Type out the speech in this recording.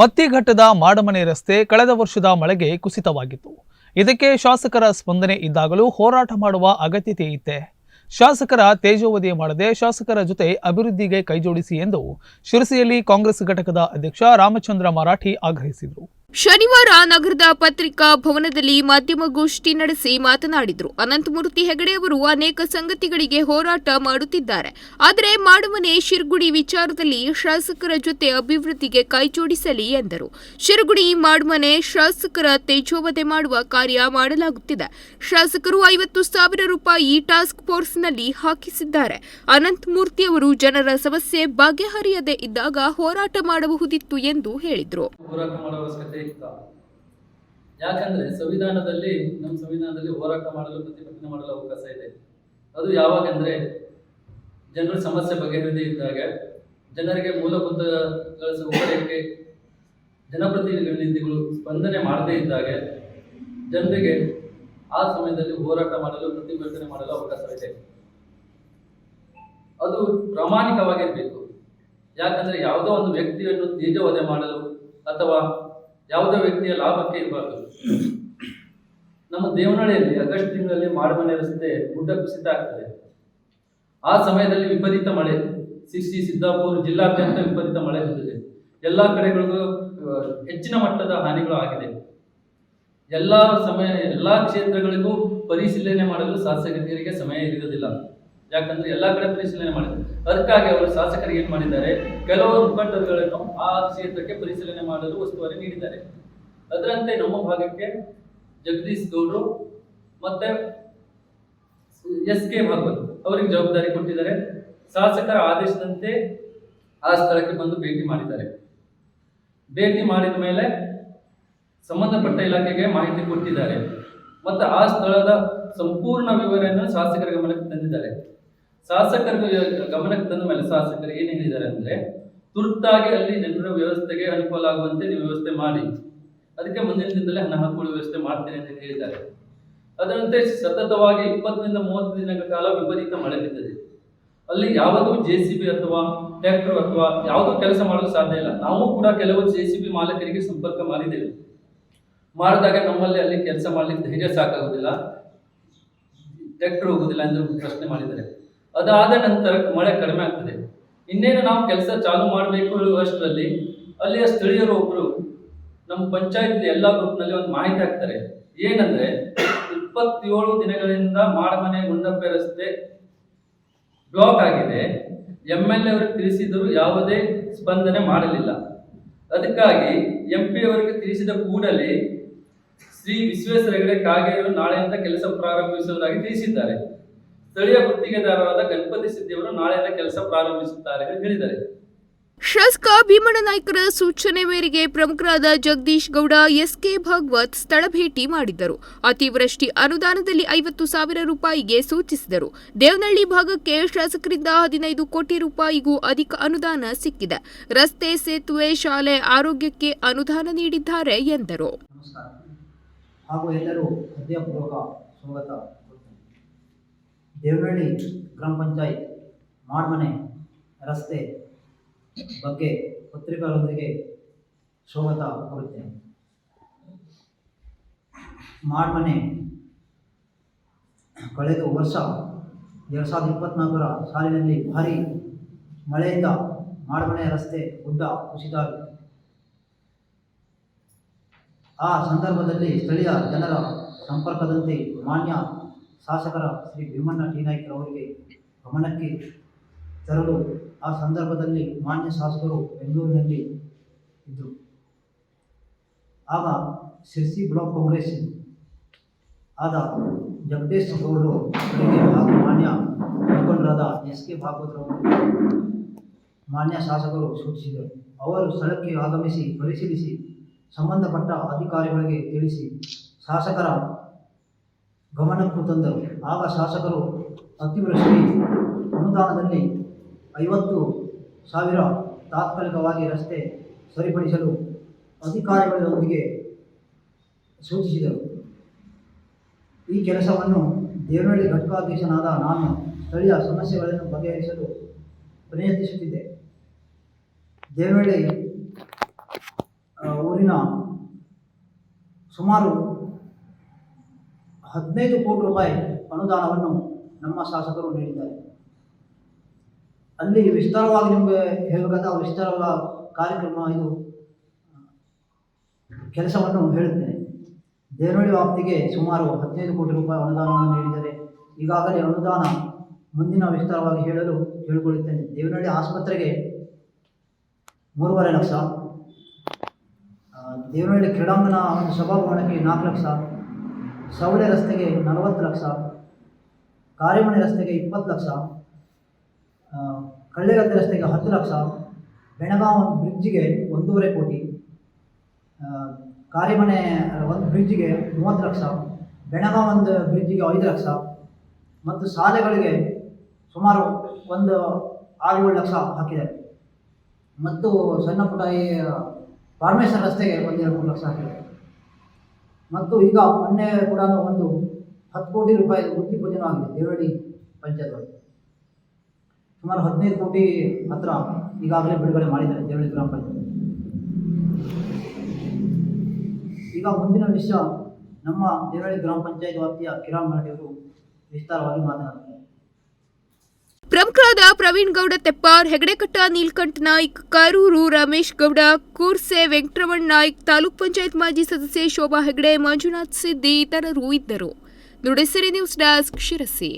ಮತ್ತಿಘಟ್ಟದ ಮಾಡಮನೆ ರಸ್ತೆ ಕಳೆದ ವರ್ಷದ ಮಳೆಗೆ ಕುಸಿತವಾಗಿತ್ತು. ಇದಕ್ಕೆ ಶಾಸಕರ ಸ್ಪಂದನೆ ಇದ್ದಾಗಲೂ ಹೋರಾಟ ಮಾಡುವ ಅಗತ್ಯತೆ ಇತ್ತೆ. ಶಾಸಕರ ತೇಜೋವಧಿ ಮಾಡದೆ ಶಾಸಕರ ಜೊತೆ ಅಭಿವೃದ್ಧಿಗೆ ಕೈಜೋಡಿಸಿ ಎಂದು ಶಿರಸಿಯಲ್ಲಿ ಕಾಂಗ್ರೆಸ್ ಘಟಕದ ಅಧ್ಯಕ್ಷ ರಾಮಚಂದ್ರ ಮರಾಠಿ ಆಗ್ರಹಿಸಿದರು. ಶನಿವಾರ ನಗರದ ಪತ್ರಿಕಾ ಭವನದಲ್ಲಿ ಮಾಧ್ಯಮಗೋಷ್ಠಿ ನಡೆಸಿ ಮಾತನಾಡಿದರು. ಅನಂತಮೂರ್ತಿ ಹೆಗಡೆ ಅವರು ಅನೇಕ ಸಂಗತಿಗಳಿಗೆ ಹೋರಾಟ ಮಾಡುತ್ತಿದ್ದಾರೆ. ಆದರೆ ಮಾಡುವನೆ ಶಿರ್ಗುಡಿ ವಿಚಾರದಲ್ಲಿ ಶಾಸಕರ ಜೊತೆ ಅಭಿವೃದ್ಧಿಗೆ ಕೈಜೋಡಿಸಲಿ ಎಂದರು. ಶಿರ್ಗುಡಿ ಮಾಡುವನೆ ಶಾಸಕರ ತೇಜೋವಧೆ ಮಾಡುವ ಕಾರ್ಯ ಮಾಡಲಾಗುತ್ತಿದೆ. ಶಾಸಕರು ಐವತ್ತು ಸಾವಿರ ರೂಪಾಯಿ ಟಾಸ್ಕ್ ಫೋರ್ಸ್ನಲ್ಲಿ ಹಾಕಿಸಿದ್ದಾರೆ. ಅನಂತಮೂರ್ತಿ ಅವರು ಜನರ ಸಮಸ್ಯೆ ಬಗೆಹರಿಯದೇ ಇದ್ದಾಗ ಹೋರಾಟ ಮಾಡಬಹುದಿತ್ತು ಎಂದು ಹೇಳಿದರು. ಯಾಕಂದ್ರೆ ಸಂವಿಧಾನದಲ್ಲಿ, ನಮ್ಮ ಸಂವಿಧಾನದಲ್ಲಿ ಹೋರಾಟ ಮಾಡಲು, ಪ್ರತಿಭಟನೆ ಮಾಡಲು ಅವಕಾಶ ಇದೆ. ಅದು ಯಾವಾಗಂದ್ರೆ ಜನರ ಸಮಸ್ಯೆ ಬಗೆಹರಿದೇ ಇದ್ದಾಗ, ಜನರಿಗೆ ಮೂಲಭೂತ ಸೌಕರ್ಯಕ್ಕೆ ಜನಪ್ರತಿನಿಧಿಗಳು ಸ್ಪಂದನೆ ಮಾಡದೇ ಇದ್ದಾಗ, ಜನರಿಗೆ ಆ ಸಮಯದಲ್ಲಿ ಹೋರಾಟ ಮಾಡಲು, ಪ್ರತಿಭಟನೆ ಮಾಡಲು ಅವಕಾಶವಿದೆ ಅದು ಪ್ರಾಮಾಣಿಕವಾಗಿರಬೇಕು. ಯಾಕಂದ್ರೆ ಯಾವುದೋ ಒಂದು ವ್ಯಕ್ತಿಯನ್ನು ತೇಜವಧೆ ಮಾಡಲು ಅಥವಾ ಯಾವುದೋ ವ್ಯಕ್ತಿಯ ಲಾಭಕ್ಕೆ ಇರಬಾರ್ದು. ನಮ್ಮ ದೇವನಹಳ್ಳಿಯಲ್ಲಿ ಆಗಸ್ಟ್ ತಿಂಗಳಲ್ಲಿ ಮಾಡಮನೆ ರಸ್ತೆ ಗುಡ್ಡ ಕುಸಿತ ಆಗ್ತದೆ. ಆ ಸಮಯದಲ್ಲಿ ವಿಪರೀತ ಮಳೆ. ಶಿರ್ಸಿ ಸಿದ್ದಾಪುರ ಜಿಲ್ಲಾದ್ಯಂತ ವಿಪರೀತ ಮಳೆ ಬಿದ್ದಿದೆ ಎಲ್ಲ ಕಡೆಗಳಿಗೂ ಹೆಚ್ಚಿನ ಮಟ್ಟದ ಹಾನಿಗಳು ಆಗಿದೆ. ಎಲ್ಲ ಸಮಯ, ಎಲ್ಲ ಕ್ಷೇತ್ರಗಳಿಗೂ ಪರಿಶೀಲನೆ ಮಾಡಲು ಶಾಸಕರಿಗೆ ಸಮಯ ಇರುವುದಿಲ್ಲ. ಯಾಕಂದ್ರೆ ಎಲ್ಲಾ ಕಡೆ ಪರಿಶೀಲನೆ ಮಾಡಿದ್ದಾರೆ ಅದಕ್ಕಾಗಿ ಅವರು ಶಾಸಕರು ಏನ್ ಮಾಡಿದ್ದಾರೆ? ಕೆಲವು ಮುಖಂಡರುಗಳನ್ನು ಆ ಕ್ಷೇತ್ರಕ್ಕೆ ಪರಿಶೀಲನೆ ಮಾಡಲು ಉಸ್ತುವಾರಿ ನೀಡಿದ್ದಾರೆ. ಅದರಂತೆ ನಮ್ಮ ಭಾಗಕ್ಕೆ ಜಗದೀಶ್ ಗೌಡ್ರು ಮತ್ತೆ ಎಸ್ ಕೆ ಭಾಗವತ್ ಅವರಿಗೆ ಜವಾಬ್ದಾರಿ ಕೊಟ್ಟಿದ್ದಾರೆ. ಶಾಸಕರ ಆದೇಶದಂತೆ ಆ ಸ್ಥಳಕ್ಕೆ ಬಂದು ಭೇಟಿ ಮಾಡಿದ್ದಾರೆ. ಭೇಟಿ ಮಾಡಿದ ಮೇಲೆ ಸಂಬಂಧಪಟ್ಟ ಇಲಾಖೆಗೆ ಮಾಹಿತಿ ಕೊಟ್ಟಿದ್ದಾರೆ. ಮತ್ತು ಆ ಸ್ಥಳದ ಸಂಪೂರ್ಣ ವಿವರಣೆಯನ್ನು ಶಾಸಕರ ಗಮನಕ್ಕೆ ತಂದಿದ್ದಾರೆ. ಶಾಸಕರ ಗಮನಕ್ಕೆ ತಂದ ಮೇಲೆ ಶಾಸಕರು ಏನು ಹೇಳಿದ್ದಾರೆ ಅಂದ್ರೆ, ತುರ್ತಾಗಿ ಅಲ್ಲಿ ಜನರ ವ್ಯವಸ್ಥೆಗೆ ಅನುಕೂಲ ಆಗುವಂತೆ ನೀವು ವ್ಯವಸ್ಥೆ ಮಾಡಿ. ಅದಕ್ಕೆ ಮುಂದಿನ ದಿನದಲ್ಲಿ ಹಣ ಹಾಕುವ ವ್ಯವಸ್ಥೆ ಮಾಡ್ತೇನೆ ಅಂತ ಹೇಳಿದ್ದಾರೆ. ಅದರಂತೆ ಸತತವಾಗಿ ಇಪ್ಪತ್ತರಿಂದ ಮೂವತ್ತು ದಿನಗಳ ಕಾಲ ವಿಪರೀತ ಮಳೆ ಬಿದ್ದಿದೆ. ಅಲ್ಲಿ ಯಾವುದೂ ಜೆ ಸಿ ಬಿ ಅಥವಾ ಟ್ರ್ಯಾಕ್ಟರ್ ಅಥವಾ ಯಾವುದೂ ಕೆಲಸ ಮಾಡಲು ಸಾಧ್ಯ ಇಲ್ಲ. ನಾವು ಕೂಡ ಕೆಲವು ಜೆ ಸಿ ಬಿ ಮಾಲಕರಿಗೆ ಸಂಪರ್ಕ ಮಾಡಿದ್ದೇವೆ. ಮಾಡಿದಾಗ ನಮ್ಮಲ್ಲಿ ಅಲ್ಲಿ ಕೆಲಸ ಮಾಡಲಿಕ್ಕೆ ಧೈರ್ಯ ಸಾಕಾಗುವುದಿಲ್ಲ. ಟ್ರ್ಯಾಕ್ಟರ್ ಹೋಗುದಿಲ್ಲ ಎಂದು ಪ್ರಶ್ನೆ ಮಾಡಿದ್ದಾರೆ. ಅದಾದ ನಂತರ ಮಳೆ ಕಡಿಮೆ ಆಗ್ತದೆ. ಇನ್ನೇನು ನಾವು ಕೆಲಸ ಚಾಲು ಮಾಡಬೇಕು ಅಷ್ಟರಲ್ಲಿ ಅಲ್ಲಿಯ ಸ್ಥಳೀಯರು ಒಬ್ರು ನಮ್ಮ ಪಂಚಾಯತ್ ಎಲ್ಲ ಗ್ರೂಪ್ನಲ್ಲಿ ಒಂದು ಮಾಹಿತಿ ಹಾಕ್ತಾರೆ. ಏನಂದ್ರೆ, ಇಪ್ಪತ್ತೇಳು ದಿನಗಳಿಂದ ಮಾಡಮನೆ ಗುಂಡಪ್ಪೆ ರಸ್ತೆ ಬ್ಲಾಕ್ ಆಗಿದೆ. ಎಂ ಎಲ್ ಎ ಅವರಿಗೆ ತಿಳಿಸಿದರೂ ಯಾವುದೇ ಸ್ಪಂದನೆ ಮಾಡಲಿಲ್ಲ. ಅದಕ್ಕಾಗಿ ಎಂ ಪಿ ಅವರಿಗೆ ತಿಳಿಸಿದ ಕೂಡಲೇ ಶ್ರೀ ವಿಶ್ವೇಶ್ವರ ಹೆಗಡೆ ಕಾಗೇರು ನಾಳೆಯಿಂದ ಕೆಲಸ ಪ್ರಾರಂಭಿಸುವುದಾಗಿ ತಿಳಿಸಿದ್ದಾರೆ. ಸ್ಥಳೀಯ ಗುತ್ತಿಗೆದಾರರಾದ ಗಣಪತಿ ಸಿದ್ದಿಯವರು ನಾಳೆಯಿಂದ ಕೆಲಸ ಪ್ರಾರಂಭಿಸುತ್ತಾರೆ ಎಂದು ಹೇಳಿದ್ದಾರೆ. ಶಾಸಕ ಭೀಮಣ್ಣ ನಾಯ್ಕರ ಸೂಚನೆ ಮೇರೆಗೆ ಪ್ರಮುಖರಾದ ಜಗದೀಶ್ ಗೌಡ ಎಸ್ಕೆ ಭಾಗವತ್ ಸ್ಥಳ ಭೇಟಿ ಮಾಡಿದ್ದರು. ಅತಿವೃಷ್ಟಿ ಅನುದಾನದಲ್ಲಿ ಐವತ್ತು ಸಾವಿರ ರೂಪಾಯಿಗೆ ಸೂಚಿಸಿದರು. ದೇವನಹಳ್ಳಿ ಭಾಗಕ್ಕೆ ಶಾಸಕರಿಂದ ಹದಿನೈದು ಕೋಟಿ ರೂಪಾಯಿಗೂ ಅಧಿಕ ಅನುದಾನ ಸಿಕ್ಕಿದೆ. ರಸ್ತೆ ಸೇತುವೆ ಶಾಲೆ ಆರೋಗ್ಯಕ್ಕೆ ಅನುದಾನ ನೀಡಿದ್ದಾರೆ ಎಂದರು. ದೇವನಹಳ್ಳಿ ಗ್ರಾಮ ಪಂಚಾಯತ್ ಮಾಡ್ಮನೆ ರಸ್ತೆ ಬಗ್ಗೆ ಪತ್ರಿಕೆಗಳೊಂದಿಗೆ ಸ್ವಾಗತ ಕೋರುತ್ತೇನೆ. ಮಾಡ್ಮನೆ ಕಳೆದ ವರ್ಷ ಎರಡು ಸಾವಿರದ ಇಪ್ಪತ್ನಾಲ್ಕರ ಸಾಲಿನಲ್ಲಿ ಭಾರಿ ಮಳೆಯಿಂದ ಮಾಡ್ಮನೆ ರಸ್ತೆ ಗುಡ್ಡ ಕುಸಿತ ಆ ಸಂದರ್ಭದಲ್ಲಿ ಸ್ಥಳೀಯ ಜನರ ಸಂಪರ್ಕದಂತೆ ಮಾನ್ಯ ಶಾಸಕರ ಶ್ರೀ ಭೀಮಣ್ಣ ಟಿ ನಾಯ್ಕರವರಿಗೆ ಗಮನಕ್ಕೆ ತರಲು ಆ ಸಂದರ್ಭದಲ್ಲಿ ಮಾನ್ಯ ಶಾಸಕರು ಬೆಂಗಳೂರಿನಲ್ಲಿ ಇದ್ದರು. ಆಗ ಶಿರ್ಸಿ ಬ್ಲಾಕ್ ಕಾಂಗ್ರೆಸ್ ಆದ ಜಗದೀಶ್ ಗೌಡರು ಹಾಗೂ ಮಾನ್ಯ ಮುಖಂಡರಾದ ಎಸ್ ಕೆ ಭಾಗವತರವರು ಮಾನ್ಯ ಶಾಸಕರು ಸೂಚಿಸಿದರು. ಅವರು ಸ್ಥಳಕ್ಕೆ ಆಗಮಿಸಿ ಪರಿಶೀಲಿಸಿ, ಸಂಬಂಧಪಟ್ಟ ಅಧಿಕಾರಿಗಳಿಗೆ ತಿಳಿಸಿ, ಶಾಸಕರ ಗಮನಕ್ಕೂ ತಂದರು. ಆಗ ಶಾಸಕರು ಅತಿವೃಷ್ಟಿ ಅನುದಾನದಲ್ಲಿ ಐವತ್ತು ಸಾವಿರ ತಾತ್ಕಾಲಿಕವಾಗಿ ರಸ್ತೆ ಸರಿಪಡಿಸಲು ಅಧಿಕಾರಿಗಳೊಂದಿಗೆ ಸೂಚಿಸಿದರು. ಈ ಕೆಲಸವನ್ನು ದೇವನಹಳ್ಳಿ ಘಟಕಾಧೀಶನಾದ ನಾನು ಸ್ಥಳೀಯ ಸಮಸ್ಯೆಗಳನ್ನು ಬಗೆಹರಿಸಲು ಪ್ರಯತ್ನಿಸುತ್ತಿದ್ದೆ. ದೇವನಹಳ್ಳಿ ಊರಿನ ಸುಮಾರು ಹದಿನೈದು ಕೋಟಿ ರೂಪಾಯಿ ಅನುದಾನವನ್ನು ನಮ್ಮ ಶಾಸಕರು ನೀಡಿದ್ದಾರೆ. ಅಲ್ಲಿ ವಿಸ್ತಾರವಾಗಿ ನಿಮಗೆ ಹೇಳಬೇಕಾದ ವಿಸ್ತಾರವಾದ ಕಾರ್ಯಕ್ರಮ ಇದು ಕೆಲಸವನ್ನು ಹೇಳುತ್ತೇನೆ. ದೇವರಳ್ಳಿ ವ್ಯಾಪ್ತಿಗೆ ಸುಮಾರು ಹದಿನೈದು ಕೋಟಿ ರೂಪಾಯಿ ಅನುದಾನವನ್ನು ನೀಡಿದ್ದಾರೆ ಈಗಾಗಲೇ ಅನುದಾನ ಮುಂದಿನ ವಿಸ್ತಾರವಾಗಿ ಹೇಳಲು ಹೇಳಿಕೊಳ್ಳುತ್ತೇನೆ. ದೇವನಹಳ್ಳಿ ಆಸ್ಪತ್ರೆಗೆ ಮೂರುವರೆ ಲಕ್ಷ ದೇವನಹಳ್ಳಿ ಕ್ರೀಡಾಂಗಣ ಒಂದು ಸಭಾಭವನಕ್ಕೆ ನಾಲ್ಕು ಲಕ್ಷ ಸವಳೆ ರಸ್ತೆಗೆ ನಲವತ್ತು ಲಕ್ಷ ಕಾರಿಮಣೆ ರಸ್ತೆಗೆ ಇಪ್ಪತ್ತು ಲಕ್ಷ ಕಳ್ಳೆಗದ್ದೆ ರಸ್ತೆಗೆ ಹತ್ತು ಲಕ್ಷ ಬೆಳಗಾವಿ ಬ್ರಿಡ್ಜಿಗೆ ಒಂದೂವರೆ ಕೋಟಿ ಕಾರಿಮನೆ ಒಂದು ಬ್ರಿಡ್ಜಿಗೆ ಮೂವತ್ತು ಲಕ್ಷ, ಬೆಣಗಾಂ ಒಂದು ಬ್ರಿಡ್ಜಿಗೆ ಐದು ಲಕ್ಷ ಮತ್ತು ಶಾಲೆಗಳಿಗೆ ಸುಮಾರು ಒಂದು ಆರು ಏಳು ಲಕ್ಷ ಹಾಕಿದ್ದಾರೆ ಮತ್ತು ಸಣ್ಣ ಪುಟ್ಟ ಈ ಫಾರ್ಮೇಶನ್ ರಸ್ತೆಗೆ ಒಂದು ಎರಡು ಮೂರು ಲಕ್ಷ ಹಾಕಿದ್ದಾರೆ ಮತ್ತು ಈಗ ಮೊನ್ನೆ ಕೂಡ ಒಂದು ಹತ್ತು ಕೋಟಿ ರೂಪಾಯಿ ಗುತ್ತಿ ಪೂಜೆನೂ ಆಗಿದೆ ದೇವರಳ್ಳಿ ಪಂಚಾಯತ್ ಸುಮಾರು ಹದಿನೈದು ಕೋಟಿ ಹತ್ರ ಈಗಾಗಲೇ ಬಿಡುಗಡೆ ಮಾಡಿದ್ದಾರೆ ದೇವಳಿ ಗ್ರಾಮ ಪಂಚಾಯತ್ ಈಗ ಮುಂದಿನ ವಿಷಯ ನಮ್ಮ ದೇವಳಿ ಗ್ರಾಮ ಪಂಚಾಯತ್ ವ್ಯಾಪ್ತಿಯ ಕಿರಾಮ್ ಮರಡಿಯವರು ವಿಸ್ತಾರವಾಗಿ ಮಾತನಾಡ್ತಾರೆ ಪ್ರಮುಖರಾದ ಪ್ರವೀಣ್ ಗೌಡ, ತೆಪ್ಪಾರ್, ಹೆಗಡೆಕಟ್ಟ, ನೀಲ್ಕಂಠ ನಾಯ್ಕ್, ಕರೂರು ರಮೇಶ್ ಗೌಡ, ಕೂರ್ಸೆ ವೆಂಕಟರಮಣ್ ನಾಯ್ಕ್, ತಾಲೂಕ್ ಪಂಚಾಯತ್ ಮಾಜಿ ಸದಸ್ಯೆ ಶೋಭಾ ಹೆಗಡೆ, ಮಂಜುನಾಥ್ ಸಿದ್ದಿ, ಇತರರು ಇದ್ದರು. Nudisiri news desk Sirsi.